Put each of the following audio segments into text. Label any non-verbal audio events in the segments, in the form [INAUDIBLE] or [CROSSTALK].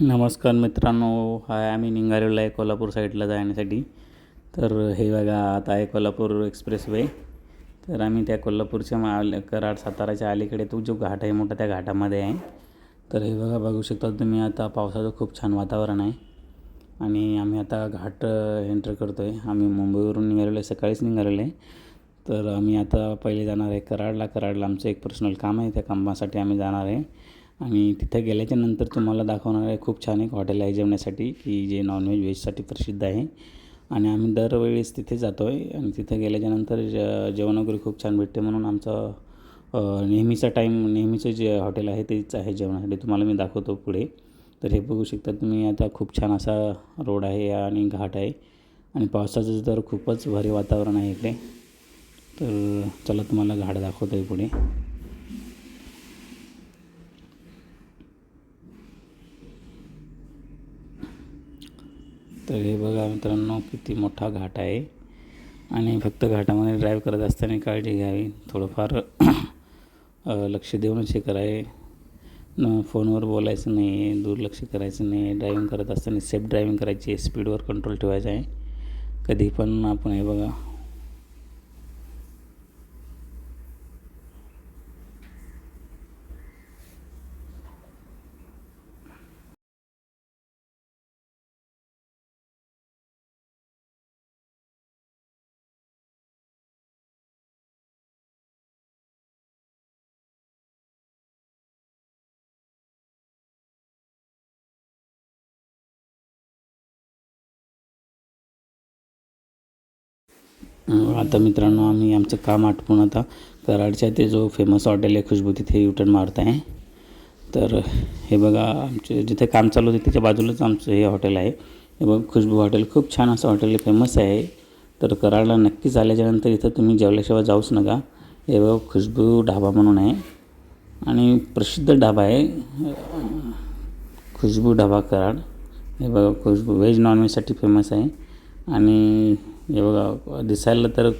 नमस्कार मित्रांनो हाय आम्ही निघालेलो आहे कोल्हापूर साईडला जाण्यासाठी. तर हे बघा आता आहे कोल्हापूर एक्सप्रेस वे तर आम्ही त्या कोल्हापूरच्या मा कराड साताराच्या अलीकडे तो जो घाट आहे मोठा त्या घाटामध्ये आहे. तर हे बघा बघू शकता तुम्ही आता पावसाचं खूप छान वातावरण आहे. आणि आम्ही आता घाट एंटर करतो आहे आम्ही मुंबईवरून निघालेलो आहे सकाळीच निघालेलो आहे. तर आम्ही आता पहिले जाणार आहे कराडला. कराडला आमचं एक पर्सनल काम आहे त्या कामासाठी आम्ही जाणार आहे. आणि तिथं गेल्याच्यानंतर तुम्हाला दाखवणार आहे खूप छान एक हॉटेल आहे जेवण्यासाठी की जे नॉनव्हेज व्हेजसाठी प्रसिद्ध आहे. आणि आम्ही दरवेळेस तिथे जातो आहे आणि तिथं गेल्याच्यानंतर ज जेवण वगैरे खूप छान भेटते म्हणून आमचं नेहमीचा टाईम नेहमीचं जे हॉटेल आहे तेच आहे जेवणासाठी. तुम्हाला मी दाखवतो पुढे. तर हे बघू शकता तुम्ही आता खूप छान असा रोड आहे आणि घाट आहे. आणि पावसाचं तर खूपच भारी वातावरण आहे इकडे. तर चला तुम्हाला घाट दाखवतो आहे पुढे. तर हे बघा मित्रांनो किती मोठा घाट आहे. आणि फक्त घाटामध्ये ड्राईव्ह करत असताना काळजी घ्यावी. थोडंफार लक्ष देऊनच हे करावे. न फोनवर बोलायचं नाही आहे दुर्लक्ष करायचं नाही आहे ड्रायविंग करत असताना सेफ ड्रायविंग करायची आहे. स्पीडवर कंट्रोल ठेवायचा आहे. कधी पण आपण हे बघा आता मित्रांनो आम्ही आमचं काम आटपून आता कराडच्या ते जो फेमस हॉटेल आहे खुशबू तिथे युटर्न मारत आहे. तर हे बघा आमचे जिथे काम चालू होते त्याच्या बाजूलाच आमचं हे हॉटेल आहे. हे बघा खुशबू हॉटेल खूप छान असं हॉटेल आहे फेमस आहे. तर कराडला नक्कीच आल्याच्यानंतर इथं तुम्ही जेवल्याशिवाय जाऊच नका. हे बघा खुशबू ढाबा म्हणून आहे. आणि प्रसिद्ध ढाबा आहे खुशबू ढाबा कराड. हे बघा खुशबू व्हेज नॉनव्हेजसाठी फेमस आहे. आणि हे बघा दिसायला तर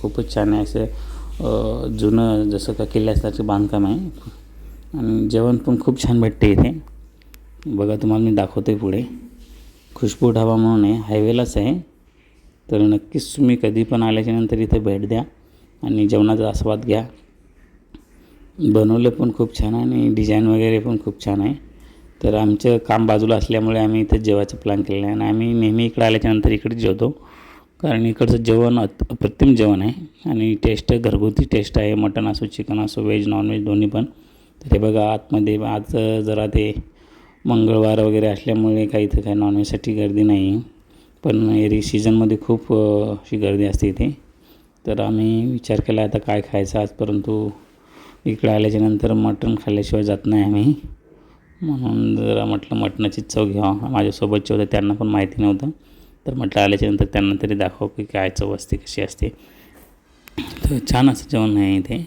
खूपच छान आहे असं जुनं जसं का किल्ल्यासारखं बांधकाम आहे आणि जेवण पण खूप छान भेटते इथे बघा तुम्हाला मी दाखवतो आहे पुढे खुशबू ढाबा म्हणून आहे हायवेलाच आहे तर नक्कीच तुम्ही कधी पण आल्याच्यानंतर इथे भेट द्या आणि जेवणाचा आस्वाद घ्या बनवलं पण खूप छान आहे आणि डिझाईन वगैरे पण खूप छान आहे तर आमचं काम बाजूला असल्यामुळे आम्ही इथे जेवायचं प्लॅन केलेलं आहे आणि आम्ही नेहमी इकडे आल्याच्यानंतर इकडे जेवतो कारण इकडचं जेवण अप्रतिम जेवण आहे. आणि टेस्ट घरगुती टेस्ट आहे. मटण असो चिकन असो व्हेज नॉनव्हेज दोन्ही पण. तर हे बघा आतमध्ये आज जरा ते मंगळवार वगैरे असल्यामुळे काही इथं काही नॉनव्हेजसाठी गर्दी नाही. पण एरी सीझनमध्ये खूप अशी गर्दी असते इथे. तर आम्ही विचार केला आता काय खायचं आज? परंतु इकडे आल्याच्यानंतर मटण खाल्ल्याशिवाय जात नाही आम्ही. म्हणून जरा म्हटलं मटणाची चव घ्यावा. माझ्यासोबतचे होते त्यांना पण माहिती नव्हतं. तर म्हटलं आल्याच्यानंतर त्यांना तरी दाखव की काय चव असते कशी असते. तर छान असं जेवण आहे इथे.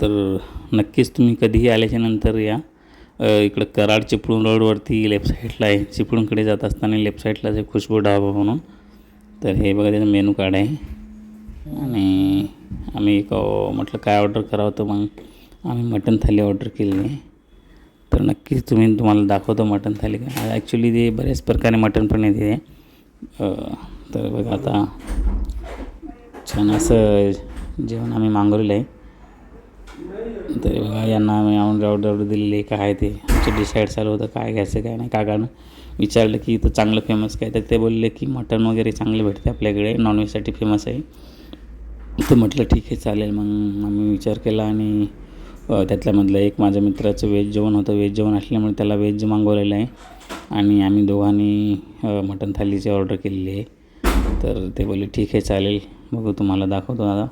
तर नक्कीच तुम्ही कधीही आल्याच्यानंतर या. इकडं कराड चिपळूण रोडवरती लेफ्ट साईडला आहे. चिपळूणकडे जात असताना लेफ्ट साईडलाच आहे खुशबू ढाबा म्हणून. तर हे बघा त्याचं मेनू कार्ड आहे. आणि आम्ही एक म्हटलं काय ऑर्डर करावं तर मग आम्ही मटन थाली ऑर्डर केली आहे. तर नक्कीच तुम्ही तुम्हाला दाखवतो मटन थाली. का ॲक्च्युली ते बऱ्याच प्रकारे मटण पण येते. हो, तर बघा आता छान असं जेवण आम्ही मागवलेलं आहे. तर बघा यांना आम्ही ऑर्डर ऑर्डर दिलेली आहे. काय ते? आमचं डिसाईड चालू होतं काय घ्यायचं काय नाही. काकानं विचारलं की इथं चांगलं फेमस काय? तर ते बोलले की मटण वगैरे चांगले भेटते आपल्याकडे. नॉनव्हेजसाठी फेमस आहे. तर म्हटलं ठीक आहे चालेल. मग आम्ही विचार केला आणि त्यातल्यामधलं एक माझ्या मित्राचं व्हेज जेवण होतं. व्हेज जेवण असल्यामुळे त्याला व्हेज मागवलेलं आहे. आणि आम्ही दोघांनी मटण थालीची ऑर्डर केलेली आहे. तर ते बोलले ठीक आहे चालेल. बघू तुम्हाला दाखवतो दादा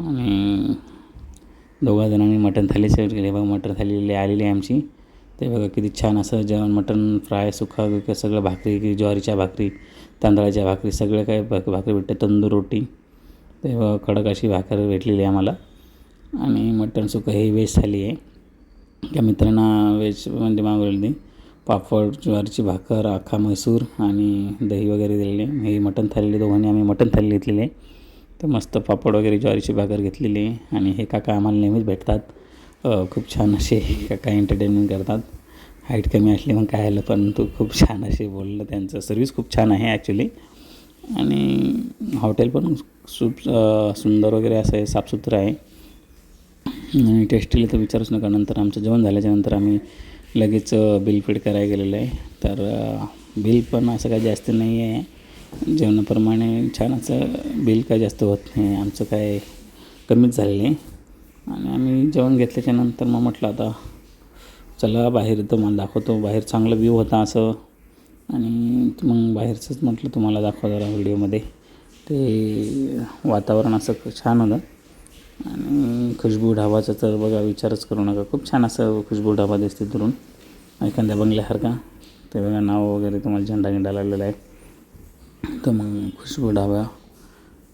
आणि दोघा जणांनी मटण थाली सर्व केली. बघा मटण थाली आलेली आहे आमची. ते बघा किती छान असं जेवण मटण फ्राय सुखा सगळं भाकरी ज्वारीच्या भाकरी तांदळाच्या भाकरी सगळं काय भाक भाकरी भेटते. तंदूर रोटी. ते कडक अशी भाकर भेटलेली आहे आम्हाला. आणि मटण सुकं हे व्हेज थाली आहे. त्या मित्रांना व्हेजमध्ये मागवलेली पापड ज्वारीची भाकर आखा म्हैसूर आणि दही वगैरे दिलेले. हे मटण थालीले दोघांनी आम्ही मटण थाली घेतलेली आहे. तर मस्त पापड वगैरे ज्वारीची भाकर घेतलेली आहे. आणि हे काका आम्हाला नेहमीच भेटतात. खूप छान असे काका एंटरटेनमेंट करतात. हाईट कमी असली मग काय आलं पण तू खूप छान असे बोललं. त्यांचं सर्विस खूप छान आहे ॲक्च्युली आणि हॉटेल पण खूप सुंदर वगैरे असं आहे साफसुथरं आहे. आणि टेस्टीला तर विचारूच नका. नंतर आमचं जेवण झाल्याच्यानंतर आम्ही लगेच बिल पेड करायला गेलेलं आहे. तर बिल पण असं काही जास्त नाही आहे. जेवणाप्रमाणे छान असं बिल काय जास्त होत नाही. आमचं काय कमीच झालेलं आहे. आणि आम्ही जेवण घेतल्याच्यानंतर मग म्हटलं आता चला बाहेर तुम्हाला दाखवतो. बाहेर चांगला व्ह्यू होता असं. आणि मग बाहेरचंच म्हटलं तुम्हाला दाखवा जरा व्हिडिओमध्ये. ते वातावरण असं छान होतं. आणि खुशबू ढाबाचा तर बघा विचारच करू नका. खूप छान असं खुशबू ढाबा दिसते दुरून एखाद्या बंगल्यासारखा ते बघा नाव वगैरे तुम्हाला झेंडा गिंडा लागलेला आहे. तर मग खुशबू ढाबा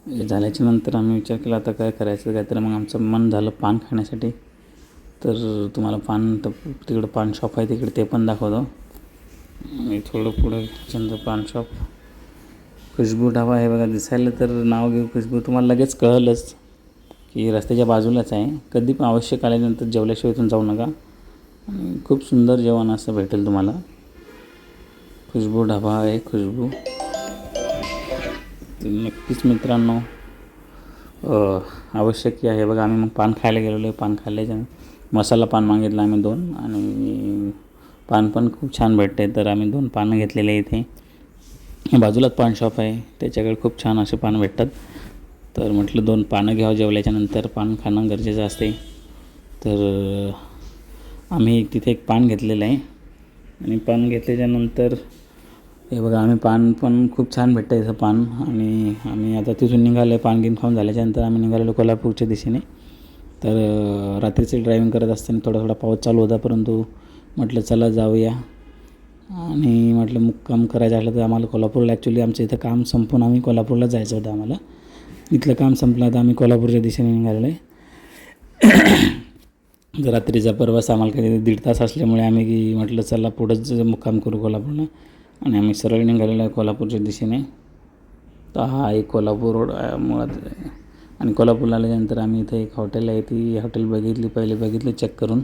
हे झाल्याच्यानंतर आम्ही विचार केला आता काय करायचं? काय तर मग आमचं मन झालं पान खाण्यासाठी. तर तुम्हाला पान तर तिकडं पान शॉप आहे तिकडे ते पण दाखवतो. आणि थोडं पुढं चंद्र पान शॉप खुशबू ढाबा हे बघा दिसायला तर नाव घेऊ खुशबू तुम्हाला लगेच कळलंच. की रस्त्याच्या बाजूलाच आहे. कधी पण आवश्यक आल्यानंतर जेवल्याशिवाय इथून जाऊ नका. आणि खूप सुंदर जेवण असं भेटेल तुम्हाला. खुशबू ढाबा आहे खुशबू. तर नक्कीच मित्रांनो आवश्यक आहे. बघा आम्ही मग पान खायला गेलेलो आहे. पान खाल्ल्याच्या मसाला पान मागितलं आम्ही दोन. आणि पान पण खूप छान भेटते तर आम्ही दोन पानं घेतलेले आहे इथे. बाजूलाच पान शॉप आहे. त्याच्याकडे खूप छान असे पान भेटतात. तर म्हटलं दोन पानं घ्यावं जेवल्याच्यानंतर पान खाणं गरजेचं असते. तर आम्ही तिथे एक पान घेतलेलं आहे. आणि पान घेतल्याच्यानंतर हे बघा आम्ही पान पण खूप छान भेटतं इथं पान. आणि आम्ही आता तिथून निघालो पान गिन खाऊन झाल्याच्यानंतर आम्ही निघालेलो कोल्हापूरच्या दिशेने. तर रात्रीचे ड्रायव्हिंग करत असताना थोडा थोडा पाऊस चालू होता परंतु म्हटलं चला जाऊया. आणि म्हटलं मुक्काम करायचं असलं तर आम्हाला कोल्हापूरला ॲक्च्युली आमचं इथं काम संपून आम्ही कोल्हापूरला जायचं होतं आम्हाला. इथलं काम संपलं आता आम्ही कोल्हापूरच्या दिशेने निघालेलो आहे. [COUGHS] रात्रीचा प्रवास आम्हाला काही दीड तास असल्यामुळे आम्ही की म्हटलं चला पुढंच मुक्काम करू कोल्हापूरला आणि आम्ही सरळ निघालेलो आहे कोल्हापूरच्या दिशेने. तर हा एक कोल्हापूर रोड मुळात आणि कोल्हापूरला आल्यानंतर आम्ही इथे एक हॉटेल आहे ती हॉटेल बघितली पहिले बघितली चेक करून.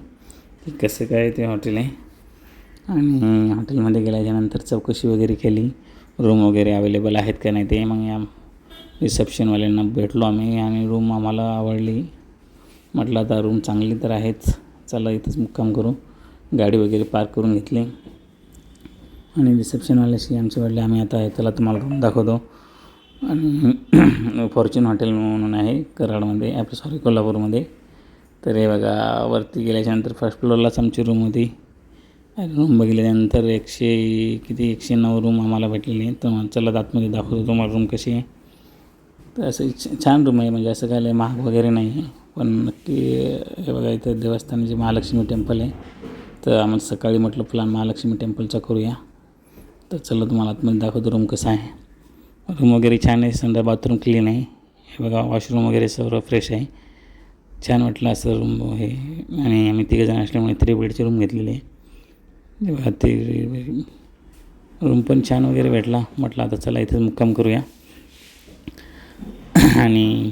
की कसं काय ते हॉटेल आहे. आणि हॉटेलमध्ये गेल्याच्यानंतर चौकशी वगैरे केली. रूम वगैरे अवेलेबल आहेत का नाही ते. मग या रिसेप्शनवाल्यांना भेटलो आम्ही आणि रूम आम्हाला आवडली. म्हटलं आता रूम चांगली तर आहेच. चला इथंच मुक्काम करू. गाडी वगैरे पार्क करून घेतली. आणि रिसेप्शनवाल्याशी आमचे वाटले आम्ही आता चला तुम्हाला रूम दाखवतो. आणि [CLEARS THROAT] फॉर्च्यून हॉटेल म्हणून आहे कराडमध्ये आपलं सॉरी कोल्हापूरमध्ये. तर हे बघा वरती गेल्याच्यानंतर फर्स्ट फ्लोअरलाच आमची रूम होती. रूम बघितल्यानंतर एकशे किती एकशे नऊ रूम आम्हाला भेटलेली. तर चला आतमध्ये दाखवतो तुम्हाला रूम कशी आहे. तर असं छ- छान रूम आहे. म्हणजे असं काय लय महाग वगैरे नाही आहे. पण नक्की हे बघा इथं देवस्थान जे महालक्ष्मी टेम्पल आहे. तर आम्हाला सकाळी म्हटलं प्लॅन महालक्ष्मी टेम्पलचा करूया. तर चला तुम्हाला आतमध्ये दाखवतो रूम कसा आहे. रूम वगैरे छान आहे. संध्या बाथरूम क्लीन आहे. हे बघा वॉशरूम वगैरे सर्व फ्रेश आहे. छान वाटलं असं रूम हे. आणि आम्ही तिघंजण असल्यामुळे थ्री बेडची रूम घेतलेली आहे. बघा ते रूम पण छान वगैरे भेटला. म्हटलं आता चला इथं मुक्काम करूया. [COUGHS] आणि